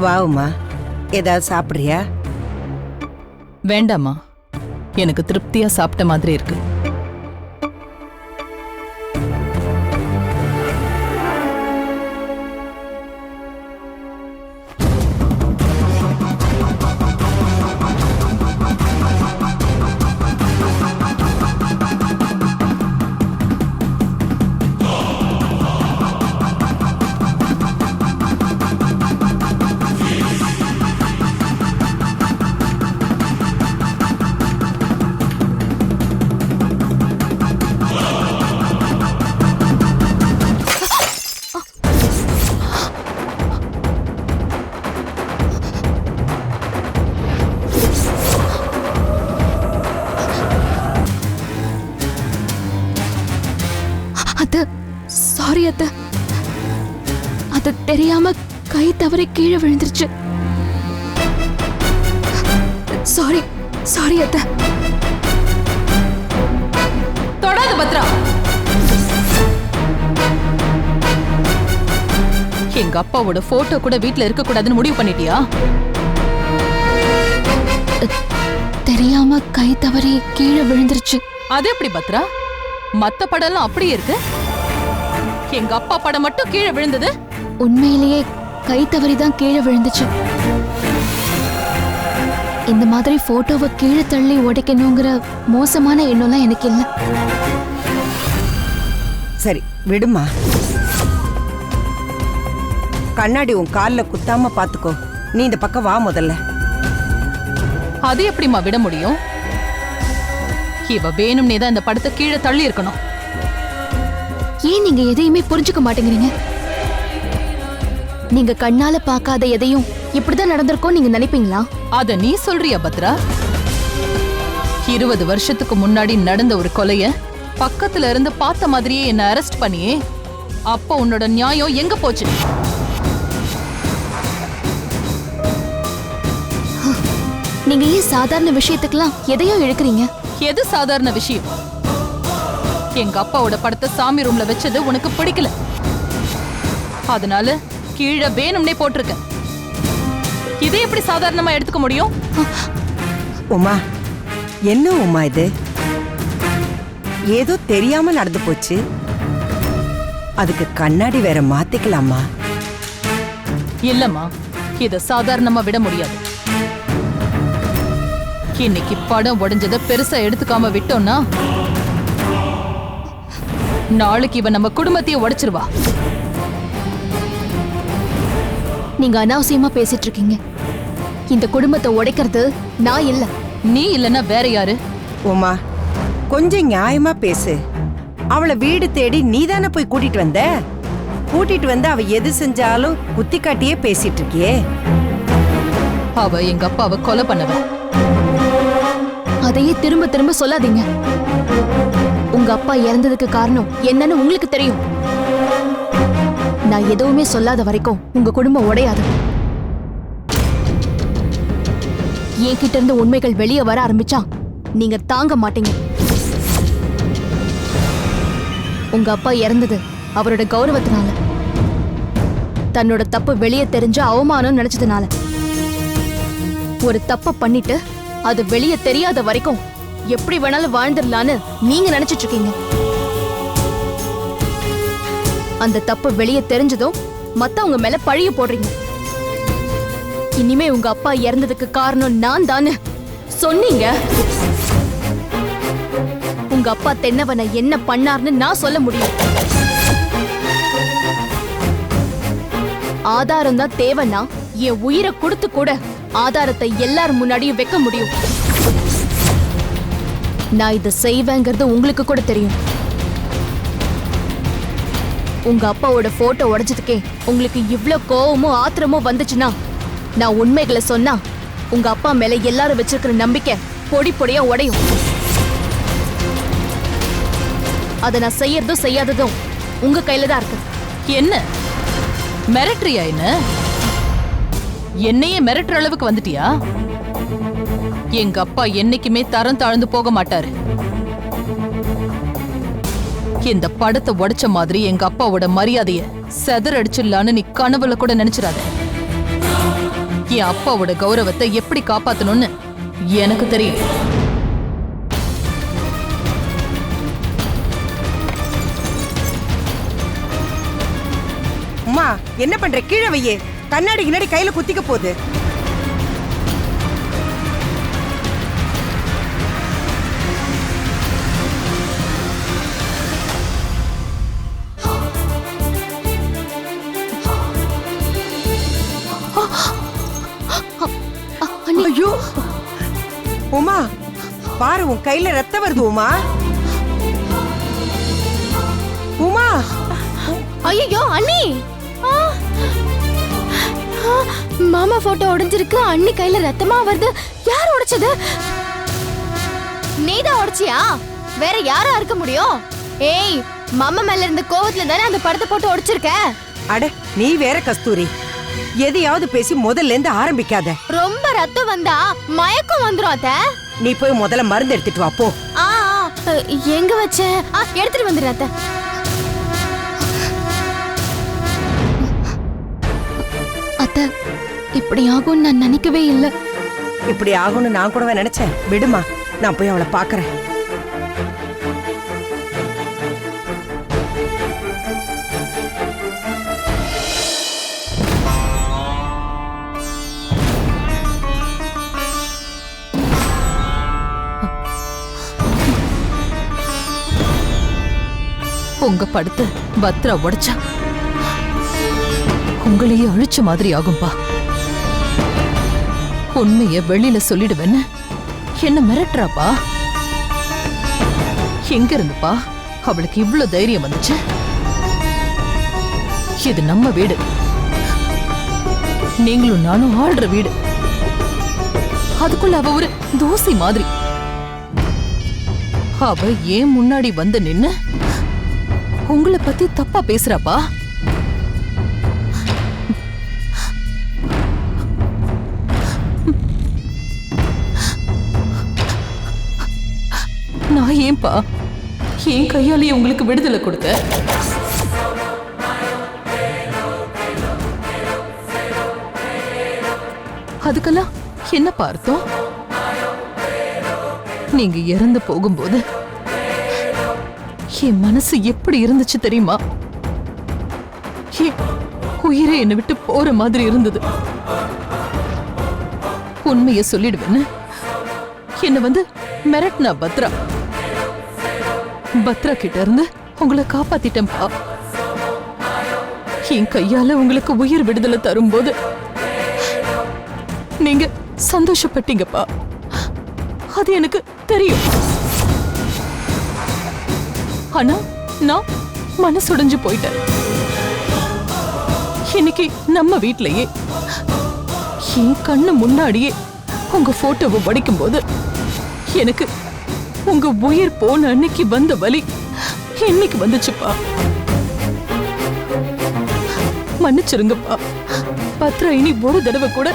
வாவுமா? ஏதாவது சாப்பிட்றியா? வேண்டாம்மா. எனக்கு திருப்தியா சாப்பிட்ட மாதிரி இருக்கு. தவறி கீழே விழுந்துருச்சு. சாரி சாரி அத்த. தொடாத பத்ரா. எங்க அப்பாவோட போட்டோ கூட வீட்ல இருக்க கூடாதுன்னு முடிவு பண்ணிட்டியா? தெரியாம கை தவறி கீழே விழுந்துருச்சு. அது எப்படி பத்ரா? மத்த படம்லாம் அப்படியே இருக்கு? எங்க அப்பா படம் மட்டும் கீழே விழுந்தது? உண்மையிலேயே கை தவறி தான் கீழே விழுந்துச்சு. இந்த மாதிரி போட்டோவை கீழே தள்ளி உடைக்கணுங்கிற மோசமான எண்ணம்லாம் எனக்கு இல்லை. சரி விடுமா. கண்ணாடி உன் காலில் குத்தாம பாத்துக்கோ. நீ இந்த பக்கம் வா முதல்ல. அது எப்படிம்மா விட முடியும்? இவ வேணும்னே தான் இந்த படத்தை கீழே தள்ளி இருக்கணும். ஏன் நீங்க எதையுமே புரிஞ்சுக்க மாட்டேங்கிறீங்க? நீங்க கண்ணால பார்க்காத எதையும் இப்படிதான் நடந்திருக்கும் நீங்க நினைப்பீங்களா? அத நீ சொல்றியா பத்ரா? இருபது வருஷத்துக்கு முன்னாடி நடந்த ஒரு கொலைய பக்கத்துல இருந்து பார்த்த மாதிரியே என்ன அரெஸ்ட் பண்ணியே. அப்ப உன்னோட நியாயம் எங்க போச்சு? நீங்க ஏன் சாதாரண விஷயத்துக்கெல்லாம் எதையோ இழுக்கிறீங்க? எது சாதாரண விஷயம்? எங்க அப்பாவோட படத்தை சாமி ரூம்ல வச்சது உனக்கு பிடிக்கல. அதனால கீழே வேணும்னே போட்டிருக்க. இதை எப்படி சாதாரணமா எடுத்துக்க முடியும்? உமா என்ன உமா இது? ஏதோ தெரியாம நடந்து போச்சு. அதுக்கு கண்ணாடி வேற மாத்திக்கலாமா? இல்லம்மா இத சாதாரணமா விட முடியாது. இன்னைக்கு படம் உடைஞ்சத பெருசா எடுத்துக்காம விட்டோம்னா நாளைக்கு இவன் நம்ம குடும்பத்தையே உடைச்சிருவா. நீங்க அனாவசியமா பேசிட்டு இருக்கீங்க. இந்த குடும்பத்தை உடைக்கிறது நான் இல்ல. நீ இல்லனா வேற யாரு? உமா கொஞ்சம் நியாயமா பேசு. அவளை வீடு தேடி நீதானே போய் கூட்டிட்டு வந்த? கூட்டிட்டு வந்து அவ எது செஞ்சாலும் குத்தி காட்டியே பேசிட்டு இருக்கியே. அவ எங்க அப்பாவை கொலை பண்ணவ. அதையே திரும்ப திரும்ப சொல்லாதீங்க. உங்க அப்பா இறந்ததுக்கு காரணம் என்னன்னு உங்களுக்கு தெரியும். நான் எதுவுமே சொல்லாத வரைக்கும் உங்க குடும்பம் உடையாது. என்கிட்ட இருந்து உண்மைகள் வெளியே வர ஆரம்பிச்சா நீங்க தாங்க மாட்டீங்க. உங்க அப்பா இறந்தது அவரோட கௌரவத்தினால. தன்னோட தப்பு வெளியே தெரிஞ்ச அவமானம் நினைச்சதுனால. ஒரு தப்ப பண்ணிட்டு அது வெளியே தெரியாத வரைக்கும் எப்படி வேணாலும் வாழ்ந்துடலான்னு நீங்க நினைச்சிட்டு இருக்கீங்க. அந்த தப்பு வெளியே தெரிஞ்சதும் மத்தவங்க மேல பழிய போடுறீங்க. இனிமே உங்க அப்பா இறந்ததுக்கு காரணம் நான் தானு சொன்னீங்க. உங்க அப்பா தென்னவனை என்ன பண்ணார்னு நான் சொல்ல முடியும். ஆதாரம் தான் தேவைன்னா என் உயிரை கொடுத்து கூட ஆதாரத்தை எல்லார் முன்னாடியும் வைக்க முடியும். நான் இதை செய்வேங்கிறது உங்களுக்கு கூட தெரியும். உங்க அப்பாவோட போட்டோ உடைச்சதுக்கே உங்களுக்கு இவ்ளோ கோவமும் ஆத்திரமும் வந்துச்சுன்னா நான் உண்மைகளை சொன்னா உங்க அப்பா மேல எல்லாரும் வச்சிருக்கிற நம்பிக்கை பொடி பொடியா உடையும். அதை நான் செய்யறதும் செய்யாததும் உங்க கையில தான் இருக்கு. என்ன? மிரட்டுறியா என்ன? என்னையே மிரட்டுற அளவுக்கு வந்துட்டியா? எங்க அப்பா என்னைக்குமே தரம் தாழ்ந்து போக மாட்டாரு. இந்த படத்தை உடைச்ச மாதிரி எங்க அப்பாவோட மரியாதைய செதறடிச்சிடலான்னு நீ கனவுல கூட நினைச்சிடாத. என் அப்பாவோட கௌரவத்தை எப்படி காப்பாத்தணும்னு எனக்கு தெரியும். அம்மா என்ன பண்ற? கீழே வையே. கண்ணாடி கிண்ணாடி கையில குத்திக்க போகுது. ஐயோ. உமா பாரு உன் கையில ரத்தம் வருது உமா. உமா. ஐயோ அண்ணி! மாமா போட்டோ உடைஞ்சிருக்கு. அண்ணி கையில ரத்தமா வருது. யார் உடைச்சது? நீதான் உடைச்சியா? வேற யாரா இருக்க முடியும்? ஏய் மாமா மேல இருந்த கோவத்துல தானே அந்த படத்தை போட்டு உடைச்சிருக்க? அட நீ வேற கஸ்தூரி. எதையாவது பேசி முதல்ல இருந்து ஆரம்பிக்காத. ரொம்ப ரத்தம் வந்தா மயக்கம் வந்துரும் அத்த. நீ போய் முதல்ல மருந்து எடுத்துட்டு வா போ. ஆ ஆ, எங்க வச்ச? ஆ எடுத்துட்டு வந்துடுறேன் அத்த. அத்த இப்படி ஆகும்னு நான் நினைக்கவே இல்லை. இப்படி ஆகும்னு நான் கூடவே நினைச்சேன். விடுமா நான் போய் அவளை பாக்குறேன் உங்க படுத்து பத்ரா உடைச்சா? உங்களையே அழிச்ச மாதிரி ஆகும்பா. உண்மைய வெளியில சொல்லிடுவேன்னு என்ன மிரட்டுறாப்பா? எங்க இருந்துப்பா அவளுக்கு இவ்வளவு தைரியம் வந்துச்சு? இது நம்ம வீடு. நீங்களும் நானும் ஆள்ற வீடு. அதுக்குள்ள அவ ஒரு தோசை மாதிரி. அவ ஏன் முன்னாடி வந்து நின்னு உங்களை பத்தி தப்பா பேசுறாப்பா. நான் ஏன்பா? என் கையாலேயே உங்களுக்கு விடுதலை கொடுத்த? அதுக்கெல்லாம் என்னப்பா அர்த்தம்? நீங்க இறந்து போகும்போது என் மனசு எப்படி இருந்துச்சு தெரியுமா? உயிரே என்னை விட்டு போற மாதிரி இருந்தது. உண்மைய சொல்லிடுவேன்னு என்ன வந்து மிரட்னா பத்ரா. பத்ரா கிட்ட இருந்து உங்களை காப்பாத்திட்டேன்பா என் கையால உங்களுக்கு உயிர் விடுதலை தரும்போது நீங்க சந்தோஷப்பட்டீங்கப்பா அது எனக்கு தெரியும். ஆனா நான் மனசுடைஞ்சு போயிட்டேன். இன்னைக்கு நம்ம வீட்லயே என் கண்ணு முன்னாடியே உங்க போட்டோவை படிக்கும் போது எனக்கு உங்க உயிர் போன அன்னைக்கு வந்த வலி என்னைக்கு வந்துச்சுப்பா? மன்னிச்சிருங்கப்பா. பத்ரா இனி ஒரு தடவை கூட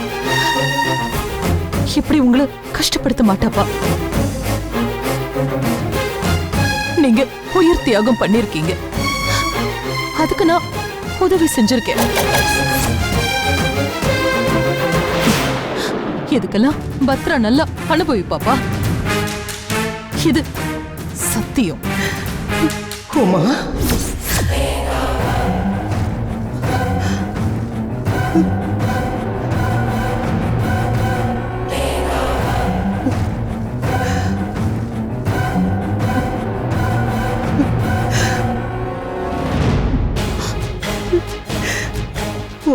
இப்படி உங்களை கஷ்டப்படுத்த மாட்டாப்பா. நீங்க உயிர் தியாகம் பண்ணிருக்கீங்க. அதுக்கு நான் உதவி செஞ்சிருக்கேன். இதுக்கெல்லாம் பத்ரா நல்லா அனுபவிப்பாப்பா. இது சத்தியம். உமா.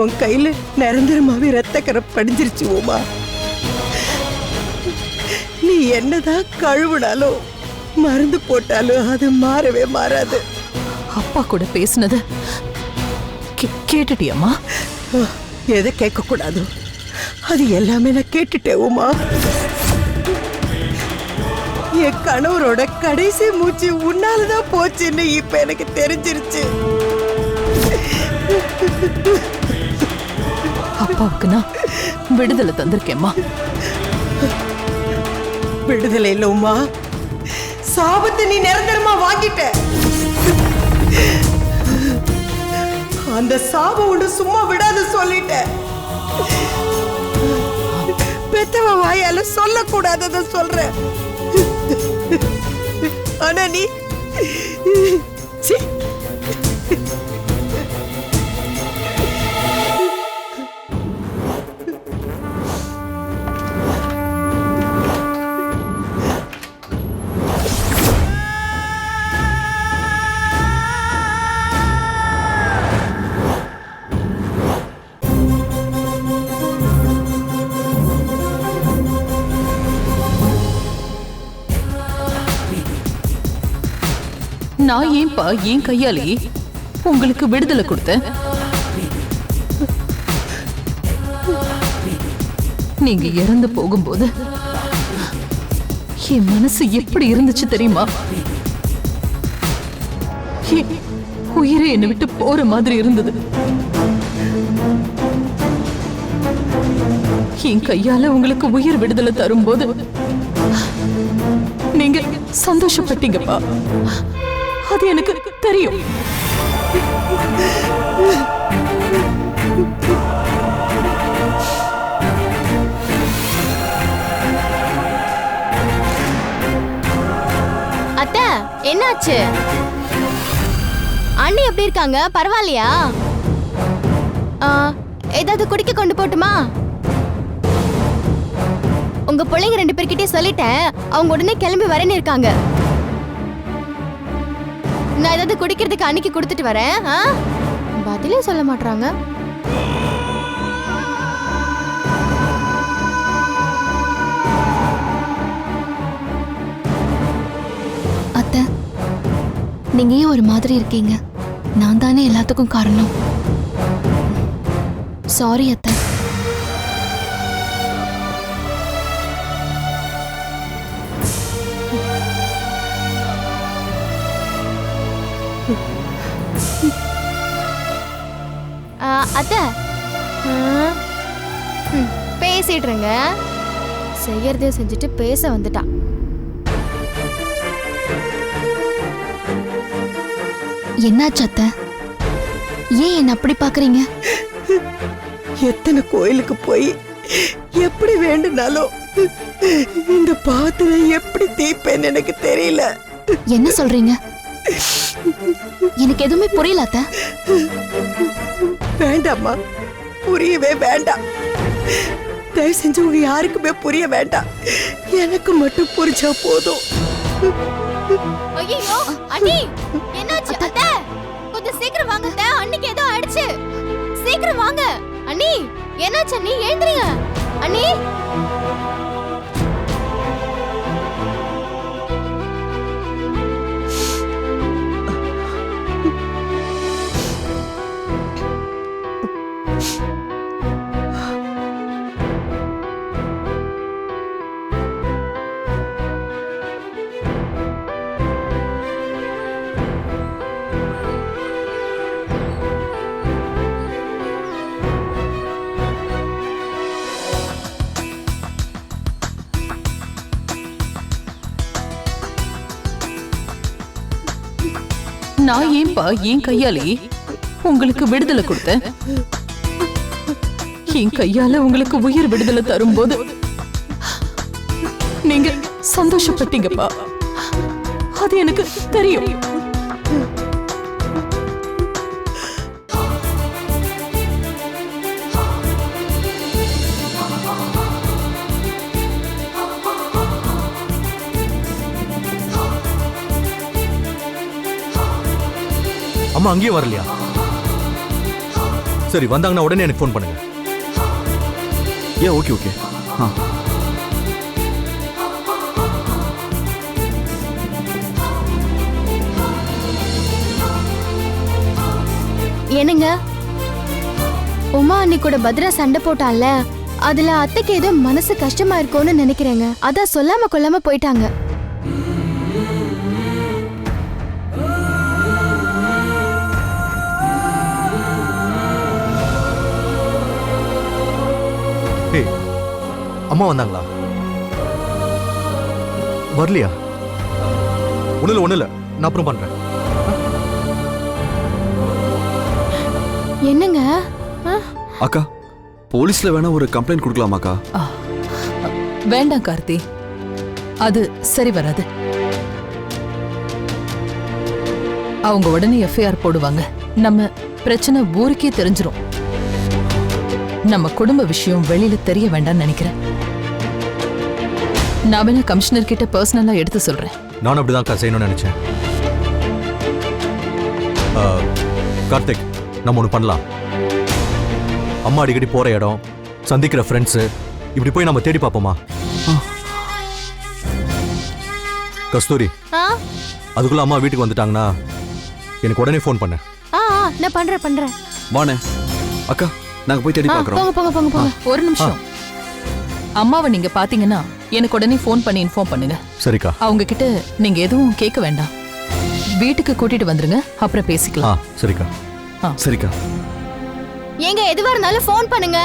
உன் கையில நிரந்தரமாவே ரத்தக்கரை படிஞ்சிருச்சு உமா. நீ என்னதான் கழுவுனாலும் மருந்து போட்டாலும் அது மாறவே மாறாது. அப்பா கூட பேசுனது கேட்டுட்டியம்மா? எதை கேட்க கூடாதோ அது எல்லாமே நான் கேட்டுட்டேன் உமா. என் கணவரோட கடைசி மூச்சு உன்னாலதான் போச்சுன்னு இப்ப எனக்கு தெரிஞ்சிருச்சு. அப்பாவுக்கு நான் விடுதலை தந்திருக்கேம்மா. விடுதலை இல்ல உமா சாபத்தை நீ நிரந்தரமா வாங்கிட்ட. அந்த சாபம் ஒன்று சும்மா விடாத சொல்லிட்ட. பெத்தவ வாயால சொல்லக்கூடாதத சொல்ற. ஆனா நீ நான் ஏன்பா என் கையாலே உங்களுக்கு விடுதலை கொடுத்தேன்? நீங்க இறந்து போகும்போது என் மனசு எப்படி இருந்துச்சு தெரியுமா? என் உயிரே என்னை விட்டு போற மாதிரி இருந்தது. என் கையால உங்களுக்கு உயிர் விடுதலை தரும்போது நீங்க சந்தோஷப்பட்டீங்கப்பா. அது எனக்கு தெரியும். அத்தை என்னாச்சு? அண்ணி எப்படி இருக்காங்க? பரவாயில்லையா? ஆ, ஏதாவது குடிக்க கொண்டு போட்டுமா? உங்க பிள்ளைங்க ரெண்டு பேர்கிட்டயே சொல்லிட்டேன். அவங்க உடனே கிளம்பி வரேன்னு இருக்காங்க. நான் ஏதாவது குடிக்கிறதுக்கு அன்னைக்கு கொடுத்துட்டு வரேன் ஆ? பதிலே சொல்ல மாட்றாங்க. அத்தை நீங்க ஏன் ஒரு மாதிரி இருக்கீங்க? நான் தானே எல்லாத்துக்கும் காரணம். சாரி அத்தை. அத்தை. பேசிடுறேங்க செய்யறதே செஞ்சுட்டு பேச வந்துட்டா. என்னாச்சு அத்தை? ஏன் என்ன அப்படி பாக்குறீங்க? எத்தனை கோயிலுக்கு போய் எப்படி வேண்டுனாலும் இந்த பாத்துல எப்படி தீப்பேன்னு எனக்கு தெரியல. என்ன சொல்றீங்க? எனக்கு எதுவுமே புரியல அத்தை. வேண்டாம்மா. புரியவே வேண்டாம். தயவு செஞ்சு உங்க யாருக்குமே புரிய வேண்டாம். எனக்கு மட்டும் புரிஞ்சா போதும். ஐயோ அண்ணி என்னாச்சு? அத்தை கொஞ்சம் சீக்கிரம் வாங்க. அத்தை அன்னைக்கு ஏதோ ஆயிடுச்சு. சீக்கிரம் வாங்க. அண்ணி என்னாச்சு அண்ணி? எழுந்துருங்க. அண்ணி? நான் ஏன்பா என் கையாலே உங்களுக்கு விடுதலை கொடுத்தேன்? என் கையால உங்களுக்கு உயிர் விடுதலை தரும்போது நீங்க சந்தோஷப்பட்டீங்கப்பா. அது எனக்கு தெரியும். அம்மா அங்கேயும் வரலையா? சரி வந்தாங்கன்னா உடனே எனக்கு ஃபோன் பண்ணுங்க. ஏ ஓகே ஓகே ஆ. என்னங்க? உமா அன்னைக்கூட கூட பத்ரா சண்டை போட்டான்ல அதுல அத்தைக்கு ஏதோ மனசு கஷ்டமா இருக்கும்னு நினைக்கிறேங்க. அதான் சொல்லாம கொல்லாம போயிட்டாங்க. அம்மா வந்தாங்களா? வரலையா? ஒன்றும் இல்லை ஒன்றும் இல்லை நான் அப்புறம் பண்ணுறேன் என்னங்க? அக்கா போலீஸ்ல வேணா ஒரு கம்ப்ளைண்ட் கொடுக்கலாமாக்கா? வேண்டாம் கார்த்தி. அது சரி வராது. அவங்க உடனே எஃப்ஐஆர் போடுவாங்க. நம்ம பிரச்சனை ஊருக்கே தெரிஞ்சிரும். நம்ம குடும்ப விஷயம் வெளியில தெரிய வேண்டாம்னு நினைக்கிறேன். நான் வேணா கமிஷனர் கிட்ட பர்சனலா எடுத்து சொல்றேன். நானும் அப்படிதான் செய்யணும்னு நினைச்சேன். ஆ, கார்த்திக் நம்ம ஒன்று பண்ணலாம். அம்மா அடிக்கடி போற இடம் சந்திக்கிற ஃப்ரெண்ட்ஸு இப்படி போய் நம்ம தேடி பார்ப்போமா? கஸ்தூரி ஆ? அதுக்குள்ள அம்மா வீட்டுக்கு வந்துட்டாங்கன்னா எனக்கு உடனே ஃபோன் பண்ண. ஆ ஆ, நான் பண்றேன் பண்றேன். வாண்ணே அக்கா நாங்க போய் தேடி ஆ, பார்க்கறோம். போங்க போங்க போங்க போங்க. ஒரு நிமிஷம். அம்மாவை நீங்க பாத்தீங்கன்னா எனக்கு உடனே ஃபோன் பண்ணி இன்ஃபார்ம் பண்ணுங்க. சரிக்கா. அவங்க கிட்ட நீங்க எதுவும் கேட்க வேண்டாம். வீட்டுக்கு கூட்டிட்டு வந்துருங்க அப்புறம் ஆ பேசிக்கலாம் சரிக்கா சரிக்கா. ஏங்க எதுவா இருந்தாலும் ஃபோன் பண்ணுங்க.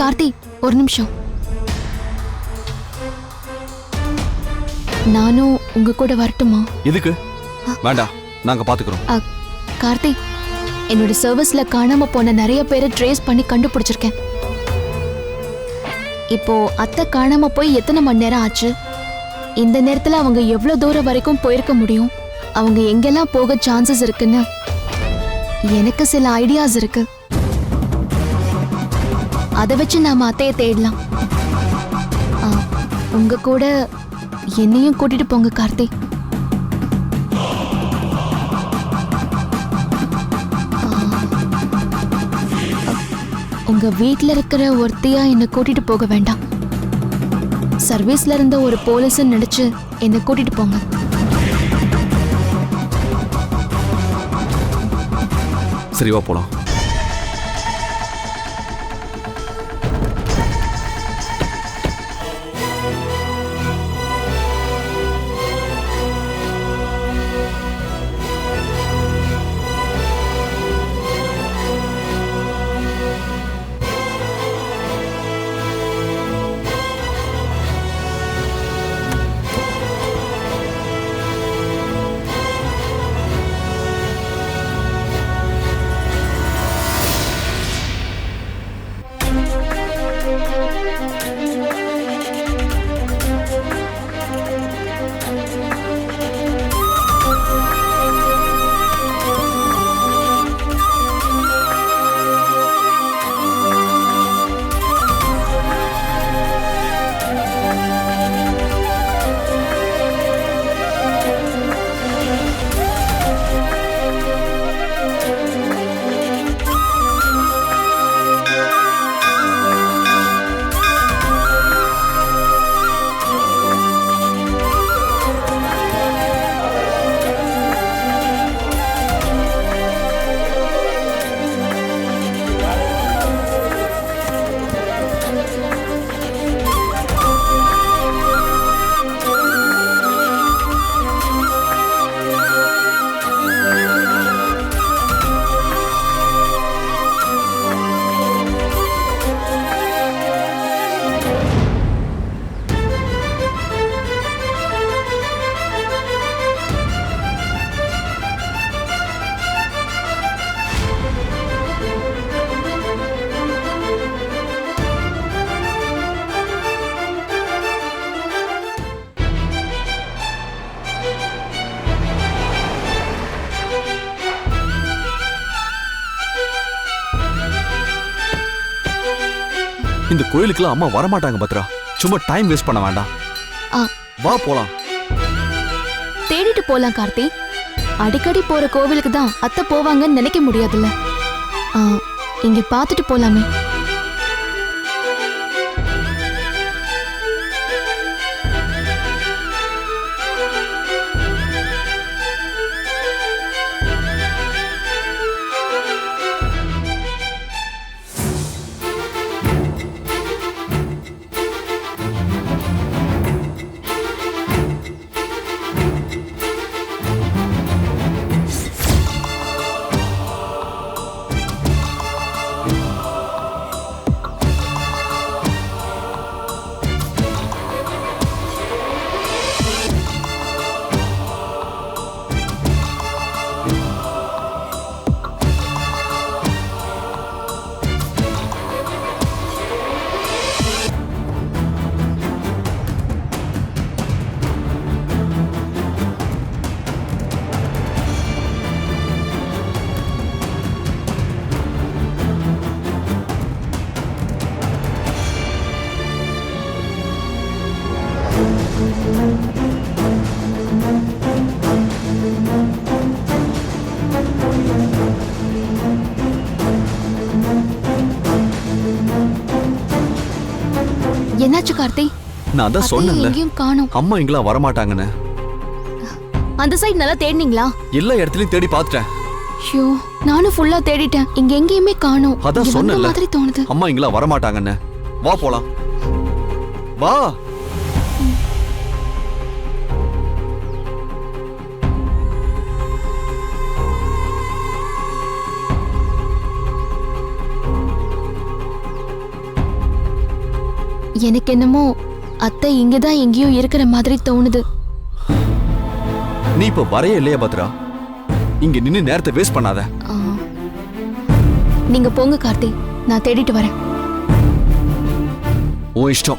கார்த்தி ஒரு நிமிஷம். நானும் உங்க கூட வரட்டுமா? எதுக்கு? வேண்டாம் நாங்க பாத்துக்கிறோம். அ, கார்த்தி என்னோட சர்வீஸ்ல காணாம போன நிறைய பேரை ட்ரேஸ் பண்ணி கண்டுபிடிச்சிருக்கேன். இப்போ அத்தை காணாம போய் எத்தனை மணி நேரம் ஆச்சு? இந்த நேரத்துல அவங்க எவ்வளவு தூரம் வரைக்கும் போயிருக்க முடியும்? அவங்க எங்கெல்லாம் போக சான்சஸ் இருக்குன்னு? எனக்கு சில ஐடியாஸ் இருக்கு. அதை வச்சு நாம அத்தையை தேடலாம். உங்க கூட என்னையும் கூட்டிட்டு போங்க கார்த்தி. உங்க வீட்டில் இருக்கிற ஒருத்தையா என்னை கூட்டிட்டு போக வேண்டாம். சர்வீஸ்ல இருந்த ஒரு போலீஸ் நடிச்சு என்னை கூட்டிட்டு போங்க. சரிவா போலாம். இந்த கோயிலுக்குலாம் அம்மா வரமாட்டாங்க பத்ரா. சும்மா டைம் வேஸ்ட் பண்ண வேண்டாம். வா போலாம். தேடிட்டு போலாம் கார்த்தி. அடிக்கடி போற கோவிலுக்கு தான் அத்தை போவாங்கன்னு நினைக்க முடியாதுல்ல. இங்க பார்த்துட்டு போலாமே. கார்த்தி. நான் தான் சொன்னேன்ல. எங்கேயும் காணோம். அம்மா இங்கெல்லாம் வரமாட்டாங்கன்னு. அந்த சைடு நல்லா தேடினீங்களா? எல்லா இடத்துலயும் தேடி பார்த்துட்டேன். ஐயோ நானும் ஃபுல்லா தேடிட்டேன். இங்க எங்கேயுமே காணோம். அதான் சொன்னேன்ல. மாதிரி தோணுது. அம்மா இங்கெல்லாம் வரமாட்டாங்கன்னு. வா போலாம். வா. எனக்கு என்னமோ அத்தை இங்கதான் எங்கேயோ இருக்கிற மாதிரி தோணுது. நீ இப்ப வரைய இல்லையா பத்ரா? இங்க நின்னு நேரத்தை வேஸ்ட் பண்ணாத. ஆ. நீங்க போங்க கார்த்தி நான் தேடிட்டு வரேன். உன் இஷ்டம்.